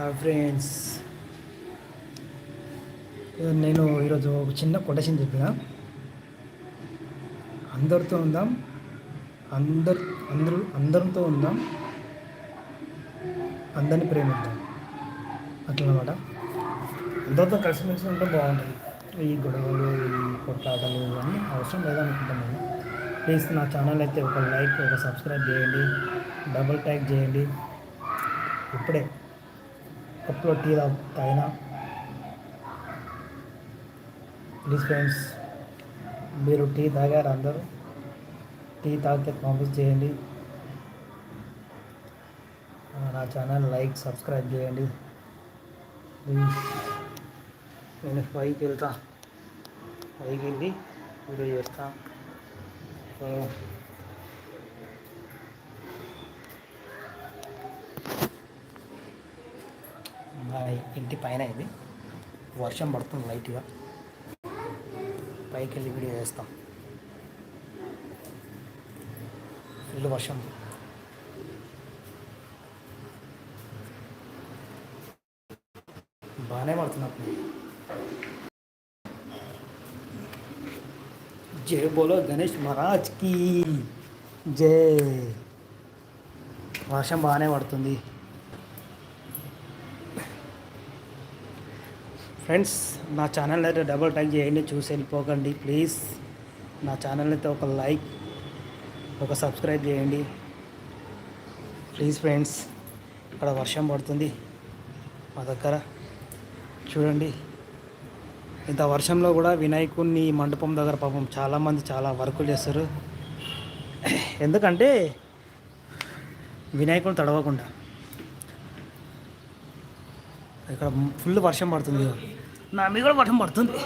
Uh, friends నేను ఈరోజు ఒక చిన్న కొటేషన్ చెప్పిన. అందరితో ఉందాం అందరు అందరూ అందరితో ఉందాం అందరిని ప్రేమిద్దాం. అట్లా అనమాట అందరితో కలిసిమెలిసి ఉంటే బాగుంటుంది. ఈ గొడవలు ఈ కొట్లాటలు ఇవన్నీ అవసరం లేదనుకుంటాం నేను. ప్లీజ్ నా ఛానల్ అయితే ఒక లైక్ ఒక సబ్స్క్రైబ్ చేయండి. డబుల్ ట్యాగ్ చేయండి. ఇప్పుడే. కప్పులో టీ తా తాగినా. ప్లీజ్ ఫ్రెండ్స్ మీరు టీ తాగారు అందరూ? టీ తాగితే కామెంట్స్ చేయండి. నా ఛానల్ లైక్ సబ్స్క్రైబ్ చేయండి. నేను పైకి వెళ్తా. పైకి వెళ్ళి వీడియో చేస్తాను మా ఇంటి పైన ఇది. వర్షం పడుతుంది లైట్గా. పైకి వెళ్ళి వీడియో చేస్తాం. ఫుల్ వర్షం. బాగానే పడుతున్నప్పుడు జై బోలో గణేష్ మహారాజ్కి జై. వర్షం బాగానే పడుతుంది. ఫ్రెండ్స్ నా ఛానల్ అయితే డబుల్ టైక్ చేయండి చూసి వెళ్ళిపోకండి. ప్లీజ్ నా ఛానల్ అయితే ఒక లైక్ ఒక సబ్స్క్రైబ్ చేయండి. ప్లీజ్ ఫ్రెండ్స్ ఇక్కడ వర్షం పడుతుంది మా దగ్గర. చూడండి ఇంత వర్షంలో కూడా వినాయకుడిని మండపం దగ్గర పాపం చాలామంది చాలా వర్కులు చేస్తారు. ఎందుకంటే వినాయకుడిని తడవకుండా ఇక్కడ ఫుల్ వర్షం పడుతుంది నా మీద కూడా వర్షం పడుతుంది.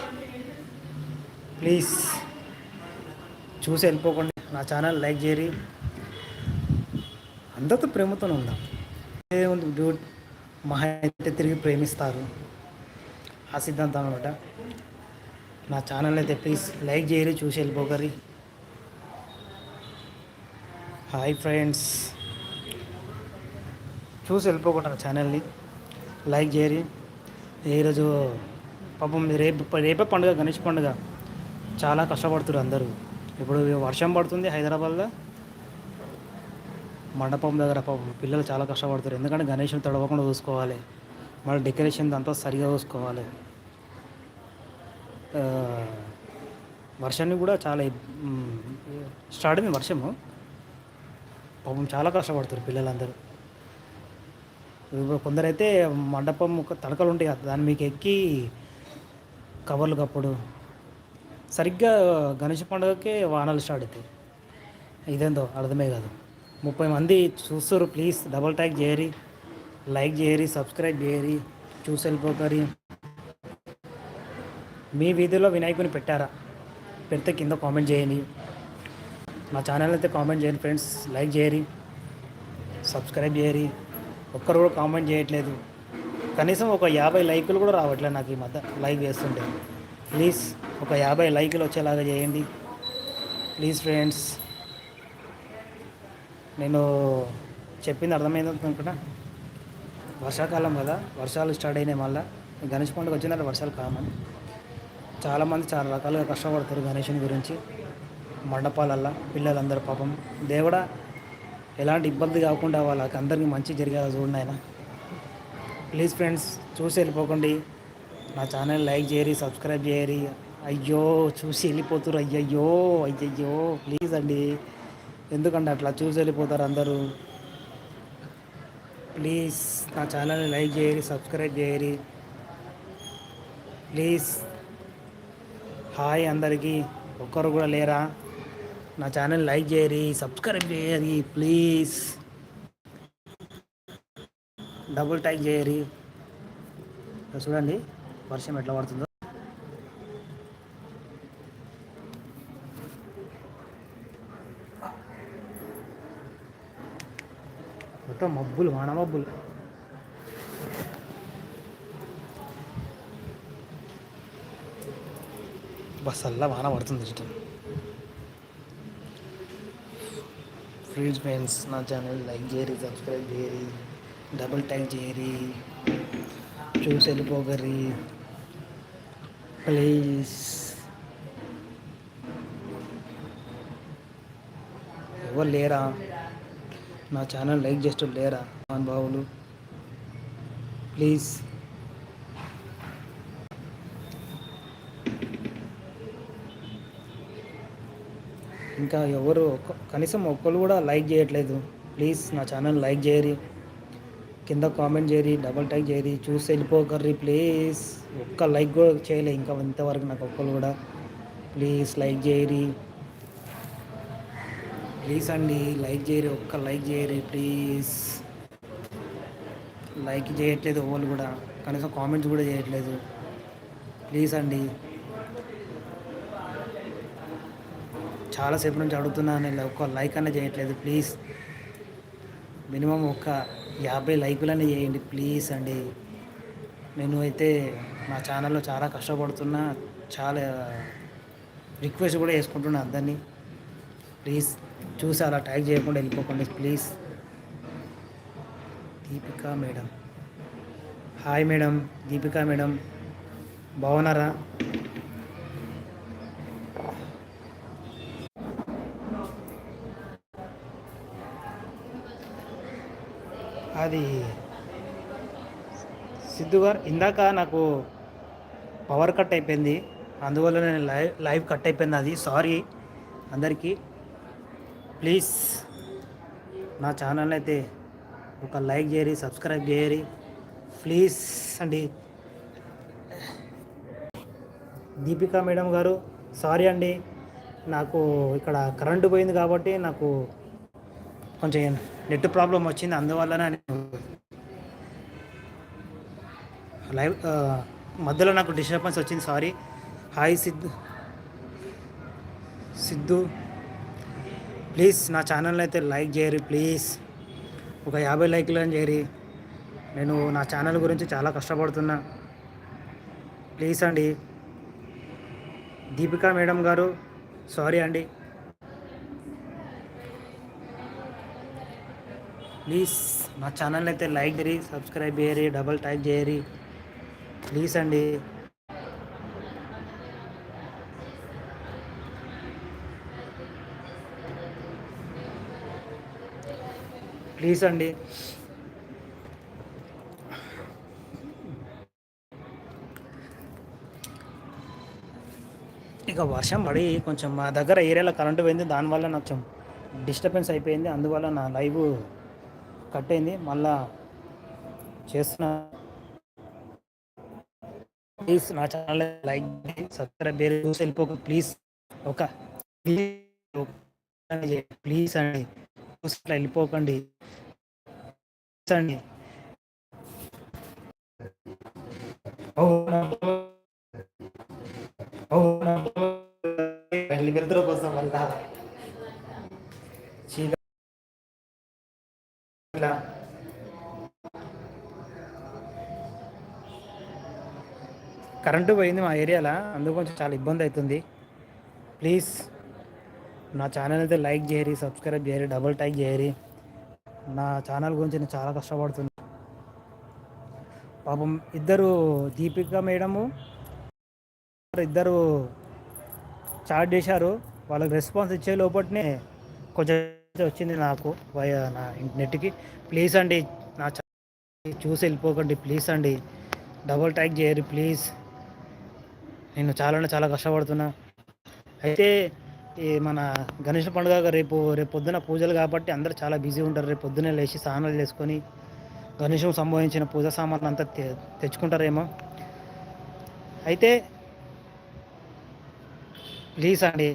ప్లీజ్. చూసి వెళ్ళిపోకండి. నా ఛానల్ లైక్ చేయరి అందరితో ప్రేమతో ఉందాం. ఏముంది డ్యూట్ మహా అయితే తిరిగి ప్రేమిస్తారు. ఆ సిద్ధాంతం అనమాట నా ఛానల్ అయితే ప్లీజ్ లైక్ చేయరి చూసి వెళ్ళిపోకరి హాయ్ ఫ్రెండ్స్ చూసి వెళ్ళిపోకుండా నా ఛానల్ని. లైక్ చేయరి ఈరోజు పాపం రేపు రేపే పండుగ గణేష్ పండుగ. చాలా కష్టపడుతున్నారు అందరూ. ఇప్పుడు వర్షం పడుతుంది హైదరాబాద్లో. మండపం దగ్గర పాపం పిల్లలు చాలా కష్టపడుతారు ఎందుకంటే గణేషుని తడవకుండా చూసుకోవాలి. మళ్ళీ డెకరేషన్ అంతా సరిగా చూసుకోవాలి. వర్షాన్ని కూడా చాలా స్టార్ట్ అయింది వర్షము. పాపం చాలా కష్టపడుతారు పిల్లలందరూ. ఇప్పుడు కొందరైతే మండపం ఒక తడకలు ఉంటాయి కదా దాన్ని మీకు ఎక్కి కవర్లు కప్పుడు. సరిగ్గా గణేష పండుగకే వానలు స్టార్ట్ అవుతాయి. ఇదేందో అర్థమే కాదు. ముప్పై మంది చూస్తారు ప్లీజ్ డబల్ ట్యాగ్ చేయరి లైక్ చేయరి సబ్స్క్రైబ్ చేయరి చూసి వెళ్ళిపోకరి మీ వీధిలో వినాయకుని పెట్టారా? పెడితే కింద కామెంట్ చేయని మా ఛానల్ అయితే కామెంట్ చేయండి ఫ్రెండ్స్ లైక్ చేయరి సబ్స్క్రైబ్ చేయరి ఒక్కరు కూడా కామెంట్ చేయట్లేదు. కనీసం ఒక యాభై లైకులు కూడా రావట్లేదు నాకు ఈ మధ్య లైక్ చేస్తుంటే. ప్లీజ్ ఒక యాభై లైకులు వచ్చేలాగా చేయండి. Please friends. నేను చెప్పింది అర్థమైంది అనుకుంటా వర్షాకాలం కదా వర్షాలు స్టార్ట్ అయినాయి మళ్ళీ. గణేష్ పండుగ వచ్చిందంటే వర్షాలు కామన్. చాలామంది చాలా రకాలుగా కష్టపడతారు గణేషుని గురించి. మండపాలల్లో పిల్లలందరూ పాపం. దేవుడా ఎలాంటి ఇబ్బంది కాకుండా వాళ్ళకి అందరికీ మంచి జరిగేలా చూడండి ఆయన. ప్లీజ్ ఫ్రెండ్స్ చూసి వెళ్ళిపోకండి. నా ఛానల్ లైక్ చేయరి సబ్స్క్రైబ్ చేయరి అయ్యో చూసి వెళ్ళిపోతారు అయ్యయ్యో అయ్యయ్యో. ప్లీజ్ అండి. ఎందుకంటే అట్లా చూసి వెళ్ళిపోతారు అందరూ? ప్లీజ్ నా ఛానల్ని లైక్ చేయరి సబ్స్క్రైబ్ చేయరి ప్లీజ్ హాయ్ అందరికీ. ఒక్కరు కూడా లేరా? నా ఛానల్ లైక్ చేయరి సబ్స్క్రైబ్ చేయరి ప్లీజ్. డబుల్ టైక్ చేయరి చూడండి వర్షం ఎట్లా పడుతుందో. మొత్తం మబ్బులు వాన మబ్బులు. బస్ అల్లా వాన పడుతుంది ఇష్టం ప్లీజ్ ఫ్రెండ్స్ నా ఛానల్ లైక్ చేయరి సబ్స్క్రైబ్ చేయరి డబుల్ టైప్ చేయరి చూసి వెళ్ళిపోగర్రి ప్లీజ్ ఎవరు లేరా? నా ఛానల్ లైక్ చేస్తూ లేరా? మహానుభావులు ప్లీజ్ ఇంకా ఎవరు ఒక్క- కనీసం ఒక్కరు కూడా లైక్ చేయట్లేదు. ప్లీజ్ నా ఛానల్ లైక్ చేయరి. కింద కామెంట్ చేయరి డబల్ టైక్ చేయరి. చూసి వెళ్ళిపోకర్రి ప్లీజ్. ఒక్క లైక్ కూడా చేయలే ఇంకా ఇంతవరకు నాకు ఒక్కరు కూడా. ప్లీజ్ లైక్ చేయరి. ప్లీజ్ అండి లైక్ చేయరి ఒక్క లైక్ చేయరి ప్లీజ్. లైక్ చేయట్లేదు ఎవరు కూడా. కనీసం కామెంట్స్ కూడా చేయట్లేదు. ప్లీజ్ అండి. చాలాసేపు నుంచి అడుగుతున్నాను ఒక్క లైక్ అనే చేయట్లేదు. ప్లీజ్. మినిమం ఒక యాభై లైకులనే చేయండి ప్లీజ్ అండి. నేను అయితే నా ఛానల్లో చాలా కష్టపడుతున్నా చాలా రిక్వెస్ట్ కూడా వేసుకుంటున్నా అందరినీ. ప్లీజ్ చూసి అలా ట్యాగ్ చేయకుండా వెళ్ళిపోకండి please. Deepika madam. Hi madam. Deepika madam. బాగున్నారా? అది సిద్ధు గారు ఇందాక నాకు పవర్ కట్ అయిపోయింది. అందువల్ల నేను లైవ్ లైవ్ కట్ అయిపోయింది అది. సారీ అందరికీ. ప్లీజ్ నా ఛానల్ అయితే ఒక లైక్ చేయరి సబ్స్క్రైబ్ చేయరి ప్లీజ్ అండి. దీపికా మేడం గారు సారీ అండి. నాకు ఇక్కడ కరెంటు పోయింది కాబట్టి నాకు కొంచెం నెట్ ప్రాబ్లం వచ్చింది అందువల్ల నేను లైవ్ మధ్యలో నాకు డిస్టర్బెన్స్ వచ్చింది sorry. Hi Siddhu Siddhu. Please నా ఛానల్ అయితే లైక్ చేయరు ప్లీజ్. ఒక యాభై లైక్లు అని చేయరి. నేను నా ఛానల్ గురించి చాలా కష్టపడుతున్నా. ప్లీజ్ అండి. దీపికా మేడం గారు సారీ అండి. ప్లీజ్ నా ఛానల్ అయితే లైక్ చేయరి సబ్స్క్రైబ్ చేయరి డబల్ టైప్ చేయరి ప్లీజ్ అండి. ప్లీజ్ అండి. ఇక వర్షం పడి కొంచెం మా దగ్గర ఏరియాలో కరెంటు పోయింది దానివల్ల నాకు కొంచెం డిస్టర్బెన్స్ అయిపోయింది అందువల్ల నా లైవ్ కట్ అయింది మళ్ళా చేస్తున్నా ప్లీజ్ నా ఛానల్ లైక్ సబ్స్క్రైబ్ చేయండి చూసి వెళ్ళిపోక ప్లీజ్ ఒక ప్లీజ్ అండి చూసి వెళ్ళిపోకండి అండి అవునా వెళ్ళి కోసం వల్ల ఇలా. కరెంటు పోయింది మా ఏరియాలో అందుకు కొంచెం చాలా ఇబ్బంది అవుతుంది. ప్లీజ్ నా ఛానల్ అయితే లైక్ చేయరి సబ్స్క్రైబ్ చేయరి డబుల్ టైక్ చేయరి నా ఛానల్ గురించి నేను చాలా కష్టపడుతున్నా. పాపం ఇద్దరు దీపిక మేడము ఇద్దరు చాట్ చేశారు. వాళ్ళకి రెస్పాన్స్ ఇచ్చే లోపలనే కొంచెం వచ్చింది నాకు నా నెట్కి. ప్లీజ్ అండి నా చూసి వెళ్ళిపోకండి ప్లీజ్ అండి. డబుల్ ట్యాక్ చేయరు ప్లీజ్. నేను చాలా చాలా కష్టపడుతున్నా. అయితే ఈ మన గణేష్ పండుగ రేపు రేపు పొద్దున పూజలు కాబట్టి అందరూ చాలా బిజీ ఉంటారు. రేపు పొద్దున్నే లేచి స్నానాలు చేసుకొని గణేశం సంబంధించిన పూజా సామాన్లు అంతా తె తెచ్చుకుంటారేమో. అయితే ప్లీజ్ అండి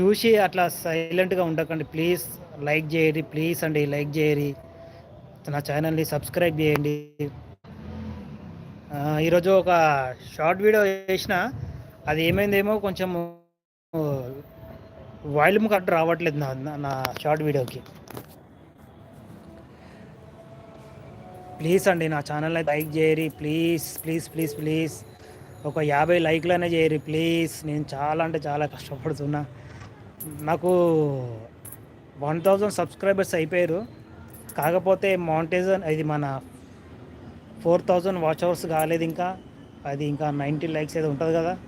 చూసి అట్లా సైలెంట్గా ఉండకండి. ప్లీజ్ లైక్ చేయరి ప్లీజ్ అండి లైక్ చేయరి నా ఛానల్ని సబ్స్క్రైబ్ చేయండి. ఈరోజు ఒక షార్ట్ వీడియో చేసిన. అది ఏమైందేమో కొంచెం వాల్యూమ్ కట్ రావట్లేదు నా నా- షార్ట్ వీడియోకి. ప్లీజ్ అండి నా ఛానల్ అయితే లైక్ చేయరి ప్లీజ్ ప్లీజ్ ప్లీజ్ ప్లీజ్. ఒక యాభై లైక్లనే చేయరి ప్లీజ్ నేను చాలా అంటే చాలా కష్టపడుతున్నా. నాకు వన్ థౌజండ్ సబ్స్క్రైబర్స్ అయిపోయారు. కాకపోతే మౌంటేజన్ ఇది మన ఫోర్ థౌజండ్ వాచ్ అవర్స్ కాలేదు ఇంకా. అది ఇంకా నైంటీ లైక్స్ ఏదో ఉంటుంది కదా.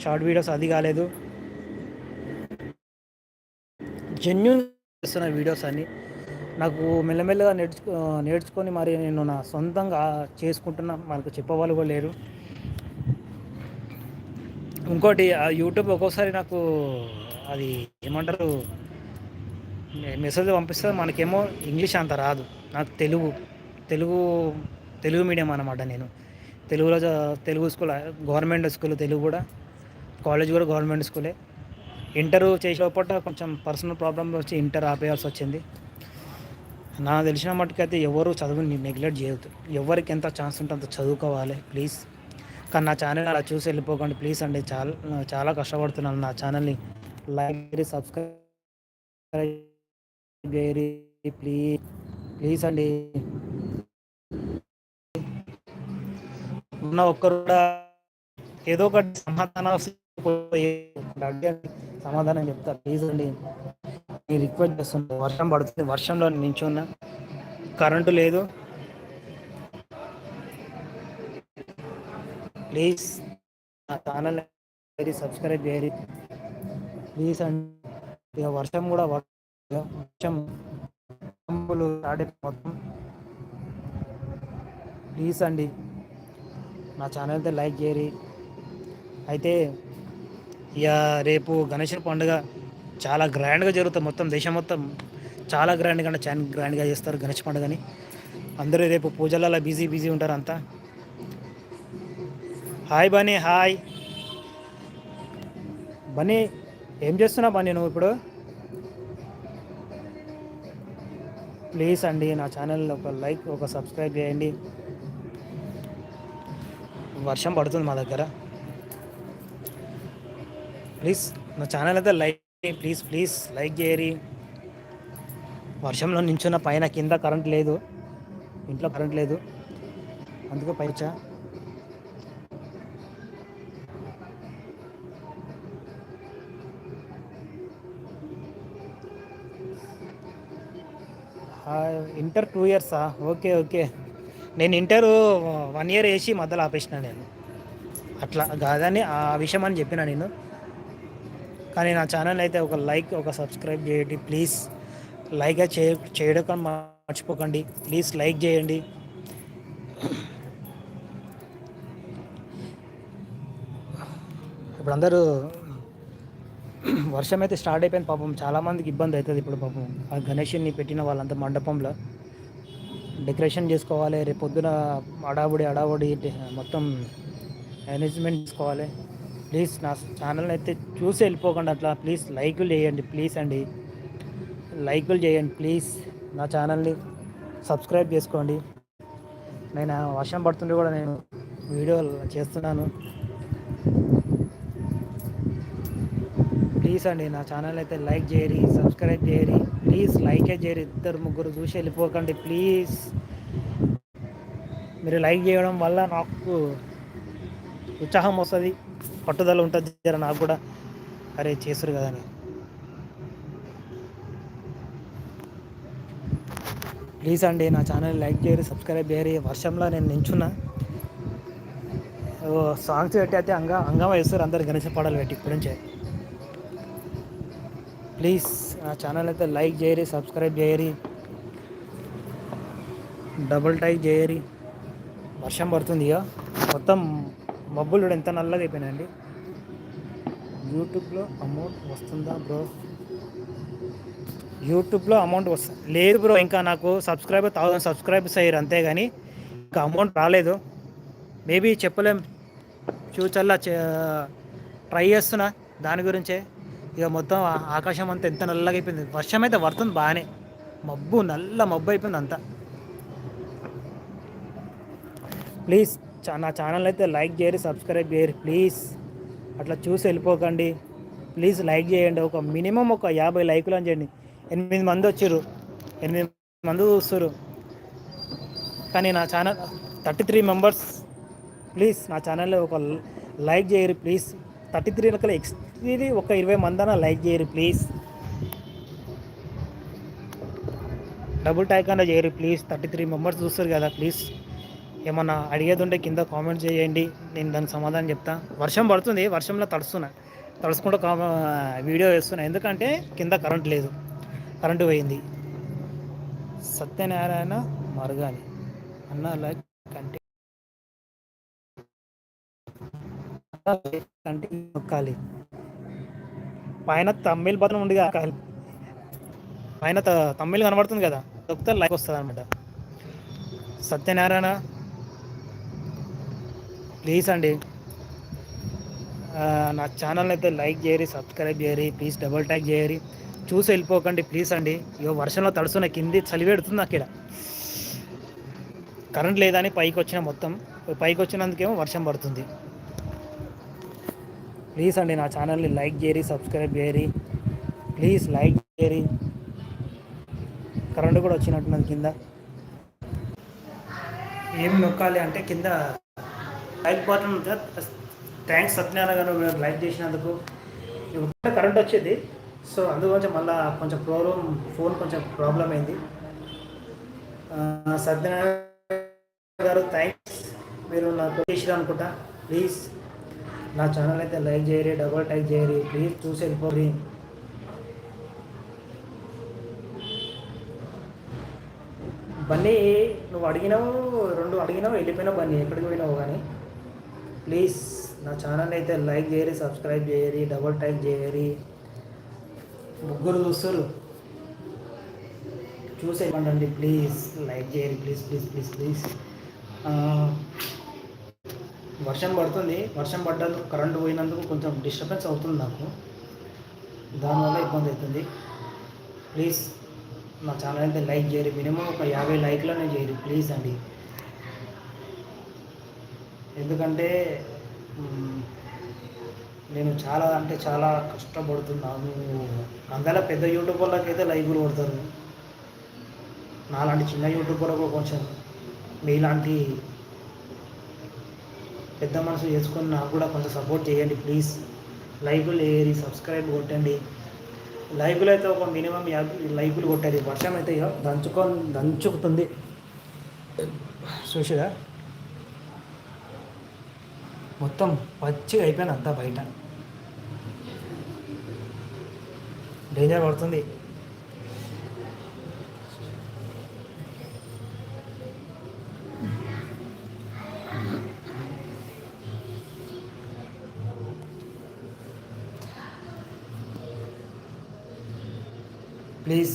షార్ట్ వీడియోస్ అది కాలేదు. జెన్యున్ చేస్తున్న వీడియోస్ అన్నీ. నాకు మెల్లమెల్లగా నేర్చుకో నేర్చుకొని మరి నేను నా సొంతంగా చేసుకుంటున్నా. మనకు చెప్పేవాళ్ళు కూడా లేరు. ఇంకోటి ఆ యూట్యూబ్ ఒక్కోసారి నాకు అది ఏమంటారు? మెసేజ్ పంపిస్తే మనకేమో ఇంగ్లీష్ అంత రాదు. నాకు తెలుగు తెలుగు తెలుగు మీడియం అనమాట నేను. తెలుగులో Telugu school government school Telugu కూడా. కాలేజ్ కూడా గవర్నమెంట్ స్కూలే. ఇంటర్ చేసేపట కొంచెం పర్సనల్ ప్రాబ్లమ్ వచ్చి ఇంటర్ ఆపేయాల్సి వచ్చింది. నా తెలిసిన మట్టుకైతే ఎవరు చదువుని నెగ్లెక్ట్ చేయొద్దు. ఎవరికి ఎంత ఛాన్స్ ఉంటే అంత చదువుకోవాలి ప్లీజ్. కానీ నా ఛానల్ అలా చూసి వెళ్ళిపోకండి ప్లీజ్ అండి. చాలా చాలా కష్టపడుతున్నాను నా ఛానల్ని. Like subscribe please. ప్లీజ్ అండి. ఉన్న ఒక్కరు కూడా ఏదో ఒకటి సమాధానం సమాధానం చెప్తా ప్లీజ్ అండి. నేను రిక్వెస్ట్ చేస్తున్నా వర్షం పడుతుంది. వర్షంలో నించున్నా కరెంటు లేదు. ప్లీజ్ నా ఛానల్ సబ్స్క్రైబ్ చేయరి ప్లీజ్ ఇక వర్షం కూడా వర్షం మొత్తం ప్లీజ్ అండి. నా ఛానల్తో అయితే లైక్ చేయరి అయితే ఇక రేపు గణేష్ పండుగ చాలా గ్రాండ్గా జరుగుతుంది మొత్తం దేశం మొత్తం. చాలా గ్రాండ్గా అంటే చాలా గ్రాండ్గా చేస్తారు గణేష్ పండుగని. అందరూ రేపు పూజలలో బిజీ బిజీ ఉంటారు అంతా. హాయ్ బనీ హాయ్ బనీ ఏం చేస్తున్నా నేను నువ్వు ఇప్పుడు? ప్లీజ్ అండి నా ఛానల్ ఒక లైక్ ఒక సబ్స్క్రైబ్ చేయండి. వర్షం పడుతుంది మా దగ్గర. ప్లీజ్ నా ఛానల్ అయితే లైక్ ప్లీజ్ ప్లీజ్ లైక్ చేయరి వర్షంలో నించున్న పైన కింద కరెంట్ లేదు ఇంట్లో కరెంట్ లేదు. అందుకే పైచా ఇంటర్ టూ ఇయర్సా ఓకే ఓకే. నేను ఇంటర్ వన్ ఇయర్ వేసి మధ్యలో ఆపేసిన నేను. అట్లా కాదని ఆ విషయం అని చెప్పిన నేను. కానీ నా ఛానల్ అయితే ఒక లైక్ ఒక సబ్స్క్రైబ్ చేయండి ప్లీజ్ లైక్ చేయ చేయడం మర్చిపోకండి. ప్లీజ్ లైక్ చేయండి. ఇప్పుడు అందరూ వర్షం అయితే స్టార్ట్ అయిపోయింది పాపం. చాలామందికి ఇబ్బంది అవుతుంది ఇప్పుడు పాపం. ఆ గణేషుని పెట్టిన వాళ్ళంతా మండపంలో డెకరేషన్ చేసుకోవాలి రేపు పొద్దున అడావుడి అడావుడి మొత్తం మేనేజ్మెంట్ చేసుకోవాలి. ప్లీజ్ నా ఛానల్ని అయితే చూసి వెళ్ళిపోకండి అట్లా. ప్లీజ్ లైకులు చేయండి ప్లీజ్ అండి. లైకులు చేయండి ప్లీజ్. నా ఛానల్ని సబ్స్క్రైబ్ చేసుకోండి. నేను వర్షం పడుతుంటే కూడా నేను వీడియో చేస్తున్నాను. ప్లీజ్ అండి నా ఛానల్ అయితే లైక్ చేయరి సబ్స్క్రైబ్ చేయరి ప్లీజ్ లైకే చేయరు ఇద్దరు ముగ్గురు చూసి వెళ్ళిపోకండి ప్లీజ్ మీరు లైక్ చేయడం వల్ల నాకు ఉత్సాహం వస్తుంది పట్టుదల ఉంటుంది జర నాకు కూడా. అరే చేస్తారు కదా అని. ప్లీజ్ అండి నా ఛానల్ లైక్ చేయరు సబ్స్క్రైబ్ చేయరు వర్షంలో నేను నించున్నా. సాంగ్స్ పెట్టి అయితే అంగ అంగమ వేస్తారు అందరు గణేష పాటలు పెట్టి ఇప్పటి నుంచే. ప్లీజ్ నా ఛానల్ అయితే లైక్ చేయరి సబ్స్క్రైబ్ చేయరి డబుల్ టైక్ చేయరి వర్షం పడుతుంది ఇక. మొత్తం మబ్బులు ఎంత నల్లగా అయిపోయినాయండి. యూట్యూబ్లో అమౌంట్ వస్తుందా బ్రో యూట్యూబ్లో అమౌంట్ వస్తుంది లేదు బ్రో ఇంకా నాకు సబ్స్క్రైబర్ థౌసండ్ సబ్స్క్రైబర్స్ అయ్యారు అంతేగాని ఇంకా అమౌంట్ రాలేదు. మేబీ చెప్పలేం. ఫ్యూచర్లో ట్రై చేస్తున్నా దాని గురించే. ఇక మొత్తం ఆకాశం అంతా ఎంత నల్లగా అయిపోయింది. వర్షం అయితే పడుతుంది బాగానే. మబ్బు నల్ల మబ్బు అయిపోయింది అంతా. ప్లీజ్ నా ఛానల్ అయితే లైక్ చేయరు సబ్స్క్రైబ్ చేయరు ప్లీజ్ అట్లా చూసి వెళ్ళిపోకండి. ప్లీజ్ లైక్ చేయండి. ఒక మినిమం ఒక యాభై లైకులు అని చేయండి. ఎనిమిది మంది వచ్చారు. ఎనిమిది మంది చూస్తారు. కానీ నా channel thirty three members please నా ఛానల్లో ఒక లైక్ చేయరు ప్లీజ్ థర్టీ త్రీ లెక్కల ఇది ఒక ఇరవై మందన లైక్ చేయరు ప్లీజ్ డబుల్ టైక్ అన్న చేయరు ప్లీజ్ థర్టీ త్రీ మెంబర్స్ చూస్తారు కదా ప్లీజ్ ఏమన్నా అడిగేది ఉంటే కింద కామెంట్ చేయండి. నేను దానికి సమాధానం చెప్తా. వర్షం పడుతుంది వర్షంలో తడుస్తున్నా. తడుచుకుంటూ వీడియో వేస్తున్నా. ఎందుకంటే కింద కరెంట్ లేదు. కరెంటు పోయింది. సత్యనారాయణ మరుగాని అన్న లైక్ కంటే కంటే నొక్కాలి. పైన తమిళ్ పత్రం ఉంది కదా పైన తమిళ్ కనబడుతుంది కదా తొక్కితే లైక్ వస్తుంది అనమాట సత్యనారాయణ ప్లీజ్ అండి. నా ఛానల్ అయితే లైక్ చేయరి సబ్స్క్రైబ్ చేయరి ప్లీజ్ డబుల్ ట్యాక్ చేయరి చూసి వెళ్ళిపోకండి ప్లీజ్ అండి. ఇగో వర్షంలో తడుస్తున్న కింది చలి పెడుతుంది అక్కడ కరెంట్ లేదని పైకి వచ్చిన మొత్తం పైకి వచ్చినందుకేమో వర్షం పడుతుంది. ప్లీజ్ అండి నా ఛానల్ని లైక్ చేయరి సబ్స్క్రైబ్ చేయరి ప్లీజ్ లైక్ చేయరి కరెంట్ కూడా వచ్చినట్టున్నది కింద. ఏం నొక్కాలి అంటే కింద లైక్ బటన్ థ్యాంక్స్ సత్యనారాయణ గారు లైక్ చేసినందుకు. కరెంట్ వచ్చేది. సో అందుకొంచెం మళ్ళీ కొంచెం ప్రాబ్లం ఫోన్ కొంచెం ప్రాబ్లం అయింది. సత్యనారాయణ గారు థ్యాంక్స్. మీరు నాకు చేసిరు అనుకుంటా ప్లీజ్. నా ఛానల్ అయితే లైక్ చేయరి డబుల్ టైక్ చేయరి ప్లీజ్ చూసి వెళ్ళిపోరి బన్నీ నువ్వు అడిగినావు రెండు అడిగినావు వెళ్ళిపోయినావు బన్నీ ఎక్కడికి పోయినావు కానీ? ప్లీజ్ నా ఛానల్ అయితే లైక్ చేయరి సబ్స్క్రైబ్ చేయరి డబుల్ టైక్ చేయరి. ముగ్గురు చూస్తారు చూసేయమండి ప్లీజ్ లైక్ చేయరి ప్లీజ్ ప్లీజ్ ప్లీజ్ ప్లీజ్ వర్షం పడుతుంది. వర్షం పడ్డందుకు కరెంటు పోయినందుకు కొంచెం డిస్టర్బెన్స్ అవుతుంది నాకు. దానివల్ల ఇబ్బంది అవుతుంది. ప్లీజ్ నా ఛానల్ అయితే లైక్ చేయరు మినిమం ఒక యాభై లైక్లోనే చేయరు ప్లీజ్ అండి. ఎందుకంటే నేను చాలా అంటే చాలా కష్టపడుతున్నాను అందులో పెద్ద యూట్యూబర్లకు అయితే లైకులు కొడతారు. నాలాంటి చిన్న యూట్యూబర్లకు కొంచెం మీలాంటి పెద్ద మనసు చేసుకొని నాకు కూడా కొంచెం సపోర్ట్ చేయండి ప్లీజ్ లైకులు వేయరి సబ్స్క్రైబ్ కొట్టండి. లైకులు అయితే ఒక మినిమం యాభై లైకులు కొట్టేది వర్షం అయితే దంచుకొని దంచుకుతుంది. చూసిరా? మొత్తం పచ్చిగా అయిపోయింది అంతా బయట. డేంజర్ పడుతుంది. ప్లీజ్.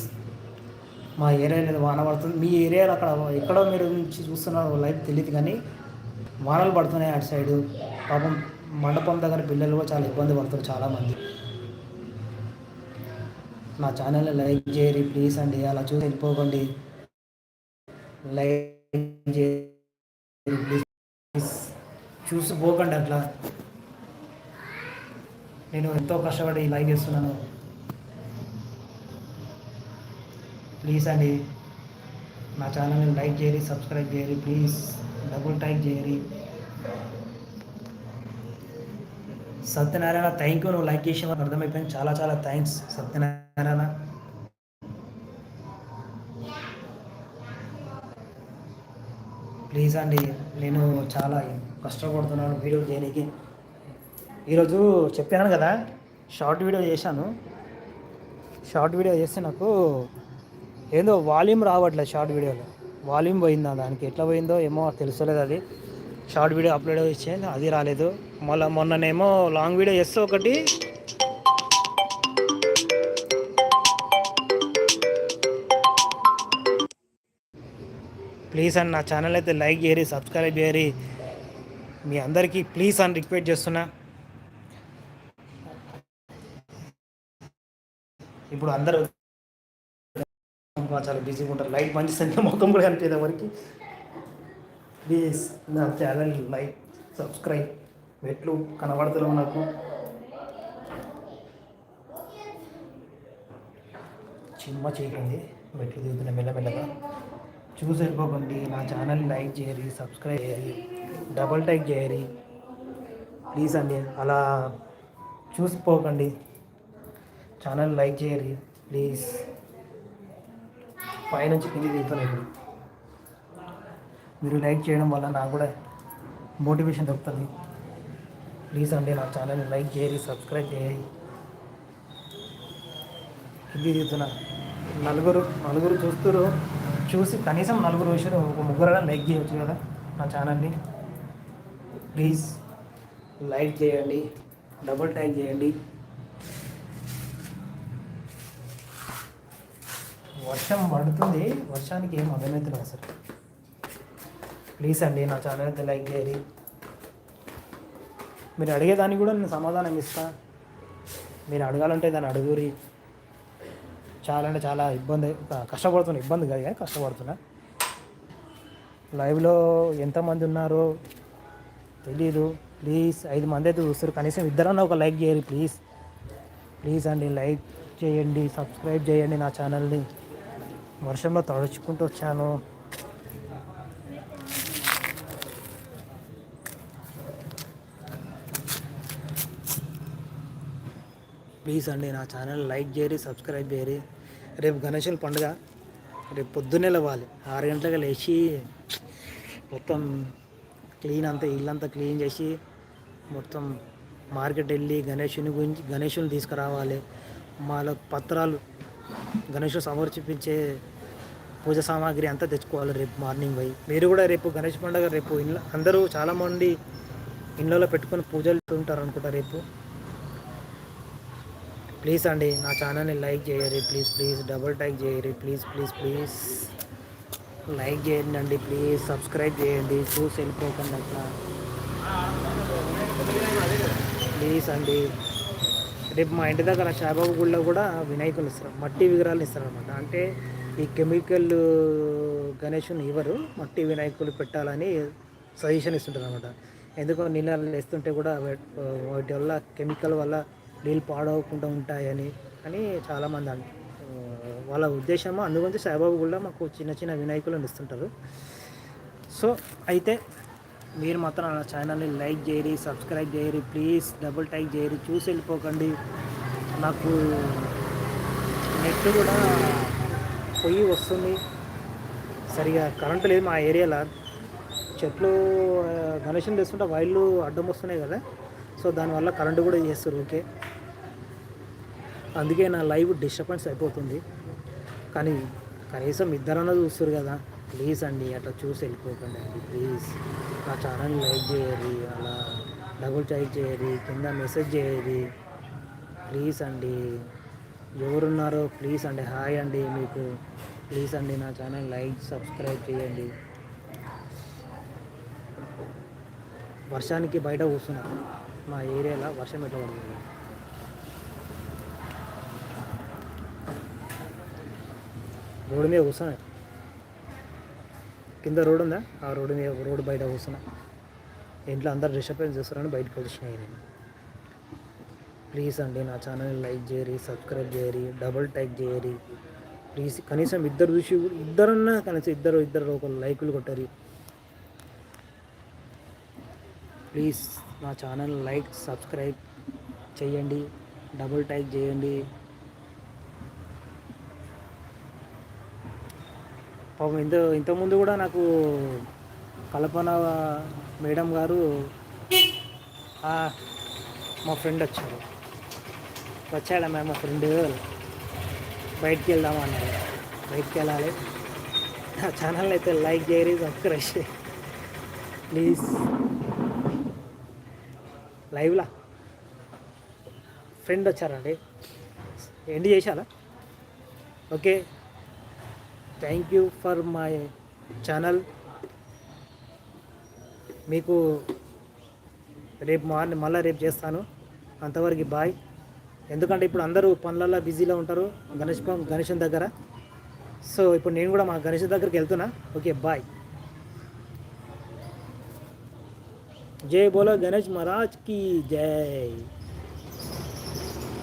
మా ఏరియా వాన పడుతుంది. మీ ఏరియాలో అక్కడ ఎక్కడో మీరు నుంచి చూస్తున్నారు లైఫ్ తెలియదు కానీ వానలు పడుతున్నాయి అటు సైడు. పాపం మండపం దగ్గర పిల్లలు కూడా చాలా ఇబ్బంది పడుతారు చాలామంది. నా ఛానల్ని లైక్ చేయరు ప్లీజ్ అండి. అలా చూసి వెళ్ళిపోకండి. లైక్ చేయరి ప్లీజ్. చూసి పోకండి అట్లా. నేను ఎంతో కష్టపడి లైక్ చేస్తున్నాను. ప్లీజ్ అండి నా ఛానల్ని లైక్ చేయరి సబ్స్క్రైబ్ చేయరి ప్లీజ్. డబుల్ టైక్ చేయరి సత్యనారాయణ థ్యాంక్ యూ నువ్వు లైక్ చేసే అర్థమైపోయింది. చాలా చాలా థ్యాంక్స్ సత్యనారాయణ. ప్లీజ్ అండి నేను చాలా కష్టపడుతున్నాను వీడియో చేయడానికి. ఈరోజు చెప్పాను కదా షార్ట్ వీడియో చేశాను. షార్ట్ వీడియో చేస్తే నాకు ఏందో వాల్యూమ్ రావట్లేదు షార్ట్ వీడియోలో. వాల్యూమ్ పోయిందా దానికి? ఎట్లా పోయిందో ఏమో తెలుసలేదు అది. షార్ట్ వీడియో అప్లోడ్ ఇచ్చేది అది రాలేదు. మళ్ళీ మొన్ననేమో లాంగ్ వీడియో చేస్తే ఒకటి. ప్లీజ్ అండ్ నా ఛానల్ అయితే లైక్ చేయరి సబ్స్క్రైబ్ చేయరి మీ అందరికీ ప్లీజ్ అని రిక్వెస్ట్ చేస్తున్నా. ఇప్పుడు అందరూ చాలా బిజీగా ఉంటారు. లైట్ మంచి సంఖ్య మొత్తం కూడా కనిపించే వరకు ప్లీజ్ నా ఛానల్ లైక్ సబ్స్క్రైబ్. మెట్లు కనబడతలేవు నాకు. చిమ్మ చేయకండి మెట్లు దిగుతున్న మెల్లమెల్లగా చూసి వెళ్ళిపోకండి. నా ఛానల్ లైక్ చేయరి సబ్స్క్రైబ్ చేయాలి డబల్ టైక్ చేయరి ప్లీజ్ అండి అలా చూసిపోకండి ఛానల్ లైక్ చేయరి ప్లీజ్. పైనుంచి కింది దిగుతున్నాయి మీరు లైక్ చేయడం వల్ల నాకు కూడా మోటివేషన్ దొరుకుతుంది. ప్లీజ్ అండి నా ఛానల్ని లైక్ చేయాలి సబ్స్క్రైబ్ చేయాలి కింది దిగుతున్నా. నలుగురు నలుగురు చూస్తున్నారు చూసి కనీసం నలుగురు విషయాలు ఒక ముగ్గురు లైక్ చేయవచ్చు కదా నా ఛానల్ని. ప్లీజ్ లైక్ చేయండి డబుల్ ట్యాగ్ చేయండి. వర్షం పడుతుంది. వర్షానికి ఏం అర్థమవుతుంది అసలు. ప్లీజ్ అండి నా ఛానల్ అయితే లైక్ చేయండి. మీరు అడిగేదానికి కూడా నేను సమాధానం ఇస్తా. మీరు అడగాలంటే దాన్ని అడుగురి చాలా అంటే చాలా ఇబ్బంది కష్టపడుతున్నా. ఇబ్బంది కాదు కానీ కష్టపడుతున్నా. లైవ్లో ఎంతమంది ఉన్నారో తెలీదు. ప్లీజ్ ఐదు మంది అయితే చూస్తారు కనీసం ఇద్దరన్నా ఒక లైక్ చేయాలి ప్లీజ్. ప్లీజ్ అండి లైక్ చేయండి సబ్స్క్రైబ్ చేయండి నా ఛానల్ని. వర్షంలో తడుచుకుంటూ వచ్చాను. ప్లీజ్ అండి నా ఛానల్ లైక్ చేయరి సబ్స్క్రైబ్ చేయరి రేపు గణేశుల పండుగ. రేపు పొద్దున్నే లేవాలి. ఆరు గంటలకు లేచి మొత్తం క్లీన్ అంతా ఇల్లంతా క్లీన్ చేసి మొత్తం మార్కెట్ వెళ్ళి గణేషుని గురించి గణేషుని తీసుకురావాలి. మాలో పత్రాలు గణేష్ సమర్పించే పూజ సామాగ్రి అంతా తెచ్చుకోవాలి రేపు మార్నింగ్ పోయి. మీరు కూడా రేపు గణేష్ పండుగ రేపు ఇంట్లో అందరూ చాలామంది ఇండ్లలో పెట్టుకొని పూజలు ఉంటారు అనుకుంటా రేపు. ప్లీజ్ అండి నా ఛానల్ని లైక్ చేయరు ప్లీజ్ ప్లీజ్ డబుల్ టైక్ చేయరు ప్లీజ్ ప్లీజ్ ప్లీజ్. లైక్ చేయండి అండి ప్లీజ్ సబ్స్క్రైబ్ చేయండి చూసి వెళ్ళిపోకండి అట్లా. ప్లీజ్ అండి. రేపు మా ఇంటి దగ్గర సాయిబాబు గుళ్ళో కూడా వినాయకులు ఇస్తారు. మట్టి విగ్రహాలు ఇస్తారు అనమాట అంటే ఈ కెమికల్ గణేషుని ఇవ్వరు. మట్టి వినాయకులు పెట్టాలని సజెషన్ ఇస్తుంటారు అనమాట ఎందుకో నీళ్ళు వేస్తుంటే కూడా వాటి వల్ల కెమికల్ వల్ల నీళ్ళు పాడవకుండా ఉంటాయని అని చాలామంది అంటారు వాళ్ళ ఉద్దేశము. అందుగురించి సాయిబాబు కూడా మాకు చిన్న చిన్న వినాయకులను ఇస్తుంటారు. సో అయితే మీరు మాత్రం నా ఛానల్ని లైక్ చేయరి సబ్స్క్రైబ్ చేయరు ప్లీజ్ డబుల్ టైక్ చేయరి చూసి వెళ్ళిపోకండి. నాకు నెట్ కూడా పొయ్యి వస్తుంది. సరిగా కరెంటు లేదు మా ఏరియాలో. చెట్లు గణేషన్ తెస్తుంటే వైర్లు అడ్డం వస్తున్నాయి కదా. సో దానివల్ల కరెంటు కూడా చేస్తారు ఓకే. అందుకే నా లైవ్ డిస్టర్బెన్స్ అయిపోతుంది. కానీ కనీసం ఇద్దరన్నా చూస్తారు కదా. ప్లీజ్ అండి అట్లా చూసి వెళ్ళిపోకండి అండి ప్లీజ్. నా ఛానల్ లైక్ చేయరు అలా డబుల్ టైక్ చేయరు కింద మెసేజ్ చేయరు ప్లీజ్ అండి ఎవరున్నారో ప్లీజ్ అండి హాయ్ అండి మీకు. ప్లీజ్ అండి నా ఛానల్ లైక్ సబ్స్క్రైబ్ చేయండి. వర్షానికి బయట కూర్చున్నా. మా ఏరియాలో వర్షం పెట్టబడుతుంది రోడ్డు మీద కూర్చున్నాను కింద రోడ్ ఉందా? ఆ రోడ్డు మీద రోడ్డు బయట కూర్చున్నా. ఇంట్లో అందరు డిస్టర్బెన్స్ చేస్తారని బయటకు వచ్చినాయి నేను. ప్లీజ్ అండి నా ఛానల్ని లైక్ చేయరి సబ్స్క్రైబ్ చేయరి డబుల్ టైక్ చేయరి ప్లీజ్ కనీసం ఇద్దరు చూసి ఇద్దరన్నా కనీసం ఇద్దరు ఇద్దరు ఒక లైకులు కొట్టరి. ప్లీజ్ నా ఛానల్ లైక్ సబ్స్క్రైబ్ చేయండి డబుల్ టైక్ చేయండి. పాపం ఇంత ఇంతకుముందు కూడా నాకు కల్పన మేడం గారు మా ఫ్రెండ్ వచ్చారు. వచ్చాడా మ్యామ్ మా ఫ్రెండ్ బయటికి వెళ్దామా అన్నారు. బయటికి వెళ్ళాలి. నా ఛానల్ అయితే లైక్ చేయరి సబ్స్క్రైబ్ చేయి ప్లీజ్ లైవ్లా ఫ్రెండ్ వచ్చారండి. ఎండ్ చేశారా? Okay thank you for my channel. మీకు రేపు మార్నింగ్ మళ్ళీ రేపు చేస్తాను. అంతవరకు బాయ్. ఎందుకంటే ఇప్పుడు అందరూ పనులలో బిజీలో ఉంటారు. గణేష్ గణేషన్ దగ్గర. సో ఇప్పుడు నేను కూడా మా గణేష్ దగ్గరికి వెళ్తున్నా. Okay bye. జై బోలో గణేష్ మహారాజ్కి జై.